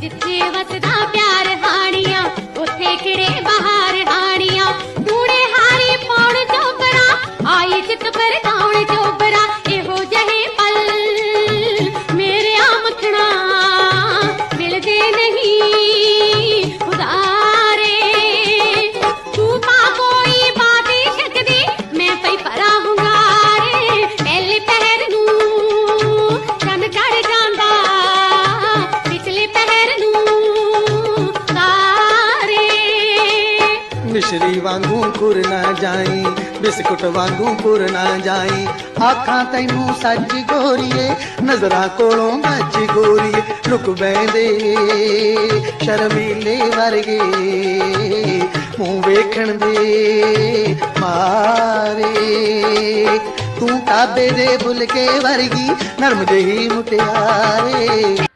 जिथे हंसदा ਮਿਸ਼ਰੀ ਵਾਂਗੂ ਕੁਰ ਨਾ ਜਾਈ, ਬਿਸਕੁਟ ਵਾਂਗੂ ਪੁਰ ਨਾ ਜਾਈ। ਆਖਾਂ ਤੈਨੂੰ ਸੱਚ ਗੋਰੀਏ, ਨਜ਼ਰਾਂ ਕੋਲੋਂ ਮੱਚ ਗੋਰੀਏ, ਲੁਕ ਬੈਂਦੇ ਸ਼ਰਮੀਲੇ ਵਰਗੇ। ਮੂੰਹ ਵੇਖਣ ਦੇ ਮਾਰੇ, ਤੂੰ ਕਾਬੇ ਦੇ ਬੁਲਕੇ ਵਰਗੀ, ਨਰਮ ਜਿਹੀ ਮੁਟਿਆਰੇ।